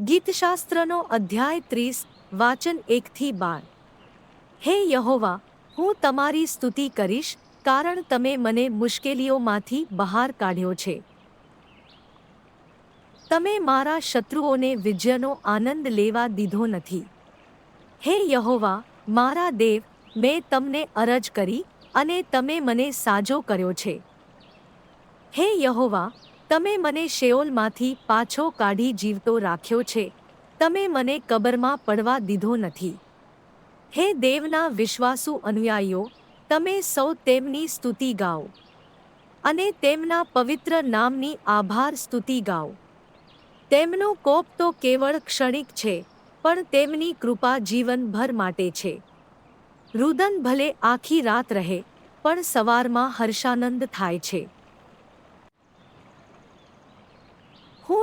ગીતશાસ્ત્રનો અધ્યાય ત્રીસ, વાચન એકથી બાર. હે યહોવા, હું તમારી સ્તુતિ કરીશ, કારણ તમે મને મુશ્કેલીઓમાંથી બહાર કાઢ્યો છે. તમે મારા શત્રુઓને વિજયનો આનંદ લેવા દીધો નથી. હે યહોવા, મારા દેવ, મેં તમને અરજ કરી અને તમે મને સાજો કર્યો છે. હે યહોવા તમે મને શેઓલમાંથી પાછો કાઢી જીવતો રાખ્યો છે. તમે મને કબરમાં પડવા દીધો નથી. હે દેવના વિશ્વાસુ અનુયાયીઓ, તમે સૌ તેમની સ્તુતિ ગાઓ. અને તેમના પવિત્ર નામની આભાર સ્તુતિ ગાઓ. તેમનો કોપ તો કેવળ ક્ષણિક છે, પણ તેમની કૃપા જીવનભર માટે છે. રુદન ભલે આખી રાત રહે, પણ સવારમાં હર્ષાનંદ થાય છે.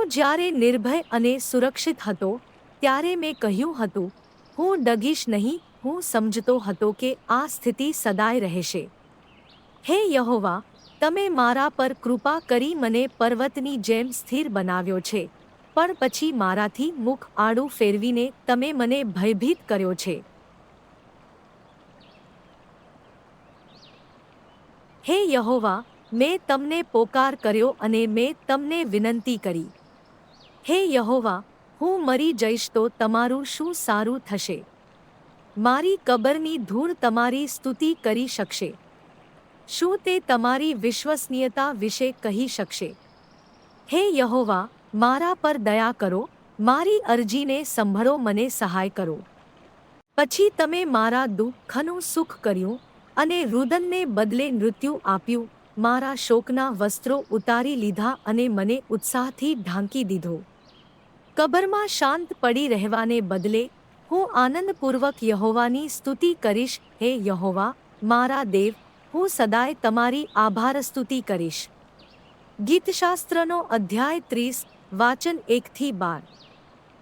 જ્યારે નિર્ભય અને સુરક્ષિત હતો, ત્યારે મેં કહ્યું હતું, હું ડગીશ નહીં, હું સમજતો હતો કે આ સ્થિતિ સદાય રહેશે. હે યહોવા, તમે મારા પર કૃપા કરી મને પર્વતની જેમ સ્થિર બનાવ્યો છે, પણ પછી મારાથી મુખ આડું ફેરવીને તમે મને ભયભીત કર્યો છે. હે યહોવા, મેં તમને પોકાર કર્યો અને મેં તમને વિનંતી કરી. હે યહોવા, હું મરી જઈશ તો તમારું શું સારું થશે? મારી કબરની ધૂળ તમારી સ્તુતિ કરી શકશે. શું તે તમારી વિશ્વસનીયતા વિશે કહી શકશે? હે યહોવા, મારા પર દયા કરો, મારી અરજીને સંભળો, મને સહાય કરો. પછી તમે મારા દુઃખનું સુખ કર્યું અને રુદનને બદલે મૃત્યુ આપ્યું, મારા શોકના વસ્ત્રો ઉતારી લીધા અને મને ઉત્સાહથી ઢાંકી દીધો. કબરમાં શાંત પડી રહેવાને બદલે, હું આનંદપૂર્વક યહોવાની સ્તુતિ કરીશ, હે યહોવા, મારા દેવ, હું સદાય તમારી આભાર સ્તુતિ કરીશ. ગીતશાસ્ત્રનો અધ્યાય ત્રીસ, વાચન એકથી બાર.